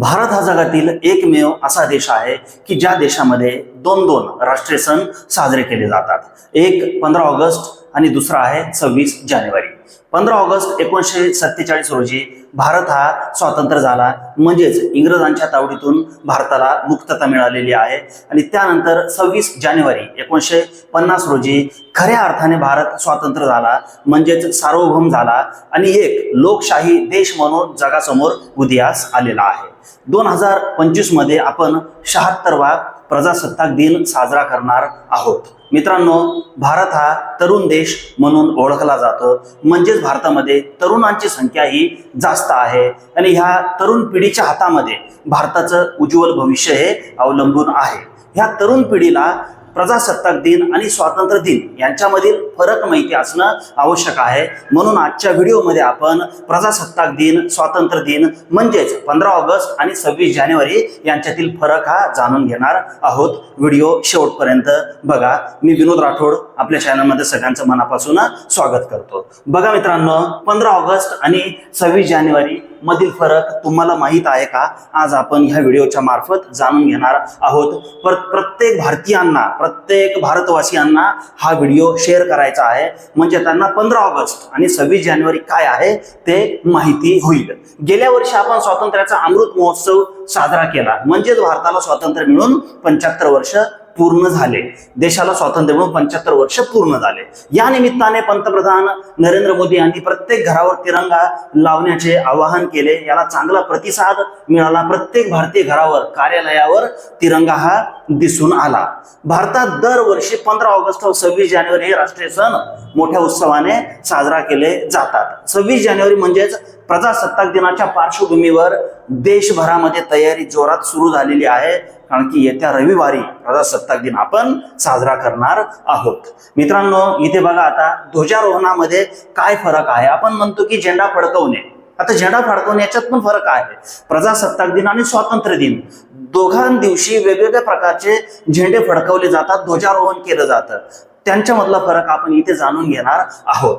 भारत हा जगातील एकमेव असा देश आहे की ज्या देशामध्ये दोन दोन राष्ट्रीय सण साजरे केले जातात. एक पंधरा ऑगस्ट आणि दुसरा आहे सव्वीस जानेवारी. पंधरा ऑगस्ट एकोणीसशे सत्तेचाळीस रोजी भारत हा स्वातंत्र्य झाला. म्हणजेच इंग्रजांच्या तावडीतून भारताला मुक्तता मिळालेली आहे. आणि त्यानंतर सव्वीस जानेवारी एकोणीसशे पन्नास रोजी खऱ्या अर्थाने भारत स्वातंत्र्य झाला. म्हणजेच सार्वभौम झाला. आणि एक लोकशाही देश म्हणून जगासमोर उदयास आलेला आहे. दोन हजार पंचवीसमध्ये आपण शहात्तरवा प्रजासत्ताक दिन साजरा करणार आहोत. मित्रांनो भारत हा तरुण देश म्हणून ओळखला जातो. म्हणजेच भारतामध्ये तरुणांची संख्या ही जास्त आहे. आणि ह्या तरुण पिढीच्या हातामध्ये भारताचं उज्ज्वल भविष्य हे अवलंबून आहे. ह्या तरुण पिढीला प्रजासत्ताक दिन आणि स्वातंत्र्य दिन यांच्यामधील फरक माहिती असणं आवश्यक आहे. म्हणून आजच्या व्हिडिओमध्ये आपण प्रजासत्ताक दिन स्वातंत्र्य दिन म्हणजेच पंधरा ऑगस्ट आणि सव्वीस जानेवारी यांच्यातील फरक हा जाणून घेणार आहोत. व्हिडिओ शेवटपर्यंत बघा. मी विनोद राठोड आपल्या चॅनलमध्ये सगळ्यांचं मनापासून स्वागत करतो. बघा मित्रांनो पंधरा ऑगस्ट आणि सव्वीस जानेवारी मधील फरक तुम्हाला माहीत आहे का? आज आपण ह्या व्हिडिओच्या मार्फत जाणून घेणार आहोत. प्रत्येक भारतीयांना प्रत्येक भारतवासियांना हा व्हिडिओ शेअर करायचा आहे. म्हणजे त्यांना पंधरा ऑगस्ट आणि सव्वीस जानेवारी काय आहे ते माहिती होईल. गेल्या वर्षी आपण स्वातंत्र्याचा अमृत महोत्सव साजरा केला. म्हणजेच भारताला स्वातंत्र्य मिळून पंच्याहत्तर वर्ष पूर्ण झाले. देशाला स्वातंत्र्य मिळून पंच्याहत्तर वर्ष पूर्ण झाले. या निमित्ताने पंतप्रधान नरेंद्र मोदी यांनी प्रत्येक घरावर तिरंगा लावण्याचे आवाहन केले. याला चांगला प्रतिसाद मिळाला. प्रत्येक भारतीय घरावर कार्यालयावर तिरंगा हा दिसून आला. भारतात दरवर्षी पंधरा ऑगस्ट व सव्वीस जानेवारी हे राष्ट्रीय सण मोठ्या उत्सवाने साजरा केले जातात. सव्वीस जानेवारी म्हणजेच प्रजासत्ताक दिनाच्या पार्श्वभूमीवर देशभरामध्ये तयारी जोरात सुरू झालेली आहे. कारण की येत्या रविवारी प्रजासत्ताक दिन आपण साजरा करणार आहोत. मित्रांनो इथे बघा आता ध्वजारोहणामध्ये काय फरक आहे? आपण म्हणतो की झेंडा फडकवणे. आता झेंडा फडकवणे याच्यात पण फरक आहे. प्रजासत्ताक दिन आणि स्वातंत्र्य दिन. दोघां दिवशी वेगवेगळ्या प्रकारचे झेंडे फडकवले जातात ध्वजारोहण केलं जातं. त्यांच्यामधला फरक आपण इथे जाणून घेणार आहोत.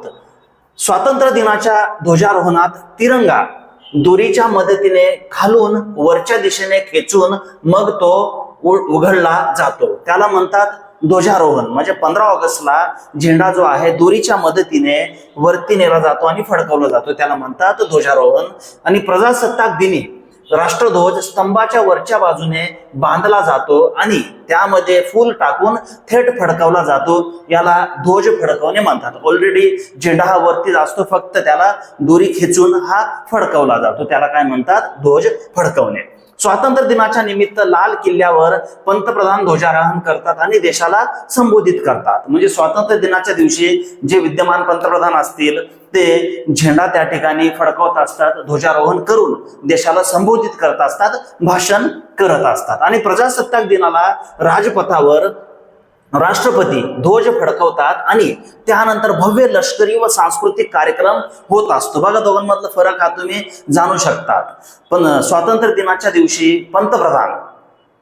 स्वातंत्र्य दिनाच्या ध्वजारोहणात तिरंगा. दोरीच्या मदतीने खालून वरच्या दिशेने खेचून मग तो उ- उघडला जातो. त्याला म्हणतात ध्वजारोहण. म्हणजे पंधरा ऑगस्टला झेंडा जो आहे दोरीच्या मदतीने वरती नेला जातो आणि फडकवला जातो. त्याला म्हणतात ध्वजारोहण. आणि प्रजासत्ताक दिनी राष्ट्रध्वज स्तंभाच्या वरच्या बाजूने बांधला जातो आणि त्यामध्ये फूल टाकून थेट फडकवला जातो. याला ध्वज फडकवणे म्हणतात. ऑलरेडी झेंडा हा वरती असतो फक्त त्याला दोरी खेचून हा फडकवला जातो. त्याला काय म्हणतात? ध्वज फडकवणे. स्वातंत्र्य दिनाच्या निमित्त लाल किल्ल्यावर पंतप्रधान ध्वजारोहण करतात आणि देशाला संबोधित करतात. म्हणजे स्वातंत्र्य दिनाच्या दिवशी जे विद्यमान पंतप्रधान असतील ते झेंडा त्या ठिकाणी फडकवत असतात ध्वजारोहण करून देशाला संबोधित करत असतात भाषण करत असतात. आणि प्रजासत्ताक दिनाला राजपथावर राष्ट्रपती ध्वज फडकवतात आणि त्यानंतर भव्य लष्करी व सांस्कृतिक कार्यक्रम होत असतो. बघा दोघांमधला फरक हा तुम्ही जाणू शकतात. पण स्वातंत्र्य दिनाच्या दिवशी पंतप्रधान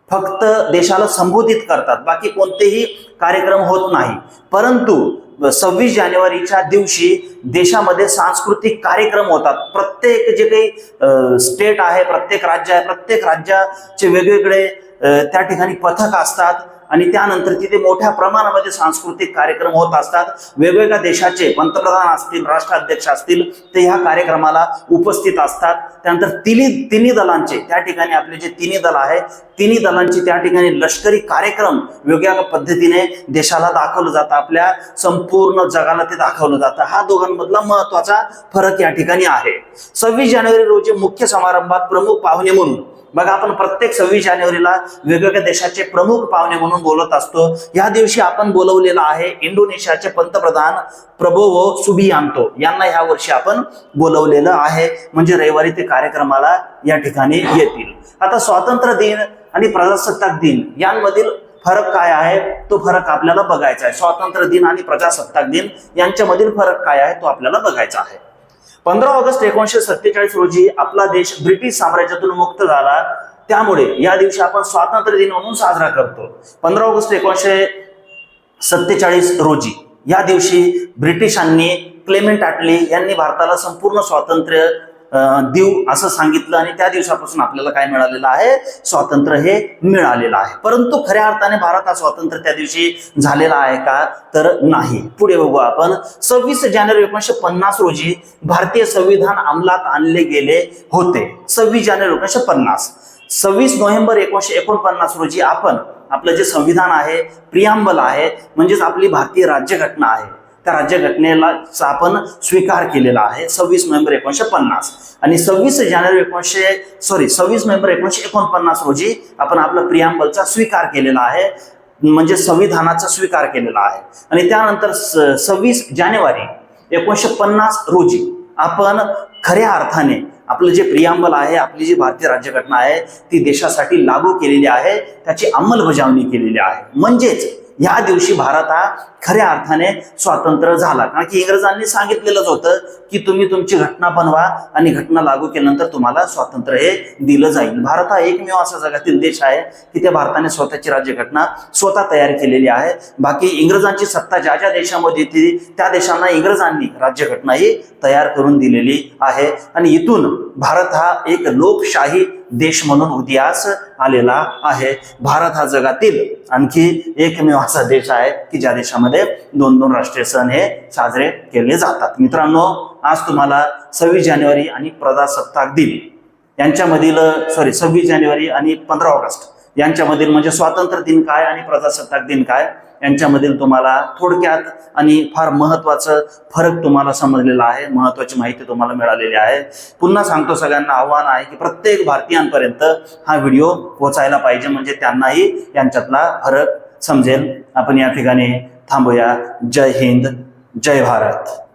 फक्त देशाला संबोधित करतात. बाकी कोणतेही कार्यक्रम होत नाही. परंतु सव्वीस जानेवारीच्या दिवशी देशामध्ये सांस्कृतिक कार्यक्रम होतात. प्रत्येक जे काही स्टेट आहे प्रत्येक राज्य आहे प्रत्येक राज्याचे वेगवेगळे त्या ठिकाणी पथक असतात. आणि त्यानंतर तिथे मोठ्या प्रमाणामध्ये सांस्कृतिक कार्यक्रम होत असतात. वेगवेगळ्या देशाचे पंतप्रधान असतील राष्ट्राध्यक्ष असतील ते ह्या कार्यक्रमाला उपस्थित असतात. त्यानंतर तिन्ही तिन्ही दलांचे त्या ठिकाणी आपले जे तिन्ही दल आहे तिन्ही दलांचे त्या ठिकाणी लष्करी कार्यक्रम वेगवेगळ्या पद्धतीने देशाला दाखवलं जातं. आपल्या संपूर्ण जगाला ते दाखवलं जातं. हा दोघांमधला महत्त्वाचा फरक या ठिकाणी आहे. सव्वीस जानेवारी रोजी मुख्य समारंभात प्रमुख पाहुणे म्हणून बघा आपण प्रत्येक सव्वीस जानेवारीला वेगवेगळ्या देशाचे प्रमुख पाहुणे म्हणून बोलत असतो. या दिवशी आपण बोलवलेलं आहे इंडोनेशियाचे पंतप्रधान प्रबोवो सुबियांतो. यांना ह्या वर्षी आपण बोलवलेलं आहे. म्हणजे रविवारी ते कार्यक्रमाला या ठिकाणी येतील. आता स्वातंत्र्य दिन आणि प्रजासत्ताक दिन यांमधील फरक काय आहे? तो फरक आपल्याला बघायचा आहे. स्वातंत्र्य दिन आणि प्रजासत्ताक दिन यांच्यामधील फरक काय आहे? तो आपल्याला बघायचा आहे. पंधरा ऑगस्ट एकोणीशे सत्तेचाळीस रोजी आपला देश ब्रिटिश साम्राज्यातून मुक्त झाला. त्यामुळे या दिवशी आपण स्वातंत्र्य दिन म्हणून साजरा करतो. पंधरा ऑगस्ट एकोणीशे सत्तेचाळीस रोजी या दिवशी ब्रिटिशांनी क्लेमेंट आटली यांनी भारताला संपूर्ण स्वातंत्र्य देव देऊ असं सांगितलं आणि त्या दिवसापासून आपल्याला काय मिळालेलं आहे? स्वातंत्र्य हे मिळालेलं आहे. परंतु खऱ्या अर्थाने भारत हा स्वातंत्र्य त्या दिवशी झालेला आहे का? तर नाही. पुढे बघू आपण. सव्वीस जानेवारी एकोणीसशे पन्नास रोजी भारतीय संविधान अंमलात आणले गेले होते. सव्वीस जानेवारी एकोणीसशे पन्नास. सव्वीस नोव्हेंबर एकोणीसशे एकोणपन्नास रोजी आपण आपलं जे संविधान आहे प्रियांबल आहे म्हणजेच आपली भारतीय राज्यघटना आहे त्या राज्यघटनेला चा आपण स्वीकार केलेला आहे. सव्वीस नोव्हेंबर एकोणीसशे पन्नास. आणि सव्वीस जानेवारी एकोणीसशे सॉरी सव्वीस नोव्हेंबर एकोणीसशे एकोणपन्नास रोजी आपण आपलं प्रियांबलचा स्वीकार केलेला आहे. म्हणजे संविधानाचा स्वीकार केलेला आहे. आणि त्यानंतर सव्वीस जानेवारी एकोणीसशे पन्नास रोजी आपण खऱ्या अर्थाने आपलं जे प्रियांबल आहे आपली जी भारतीय राज्यघटना आहे ती देशासाठी लागू केलेली आहे. त्याची अंमलबजावणी केलेली आहे. म्हणजेच या दिवशी भारत हा खऱ्या अर्थाने स्वातंत्र्य झाला. कारण की इंग्रजांनी सांगितलेलंच होतं की तुम्ही तुमची घटना बनवा आणि घटना लागू केल्यानंतर तुम्हाला स्वातंत्र्य हे दिलं जाईल. भारत हा एकमेव असा जगातील देश आहे की त्या भारताने स्वतःची राज्यघटना स्वतः तयार केलेली आहे. बाकी इंग्रजांची सत्ता ज्या ज्या देशामध्ये होती त्या देशांना इंग्रजांनी राज्यघटना ही तयार करून दिलेली आहे. आणि इथून भारत हा एक लोकशाही देश म्हणून उदयास आलेला आहे. भारत हा जगातील आणखी एकमेव असा देश आहे की ज्या देशामध्ये दोन दोन राष्ट्रीय सण हे साजरे केले जातात. मित्रांनो आज तुम्हाला सव्वीस जानेवारी आणि प्रजासत्ताक दिन यांच्यामधील सॉरी सव्वीस जानेवारी आणि पंधरा ऑगस्ट यांच्यामधील म्हणजे स्वातंत्र्य दिन काय आणि प्रजासत्ताक दिन काय यांच्यामधील तुम्हाला थोडक्यात आणि फार महत्वाचं फरक तुम्हाला समजलेला आहे महत्वाची माहिती तुम्हाला मिळालेली आहे. पुन्हा सांगतो सगळ्यांना आव्हान आहे की प्रत्येक भारतीयांपर्यंत हा व्हिडिओ पोचायला पाहिजे म्हणजे त्यांनाही यांच्यातला फरक समजेल. आपण या ठिकाणी थांबूया. जय हिंद जय भारत.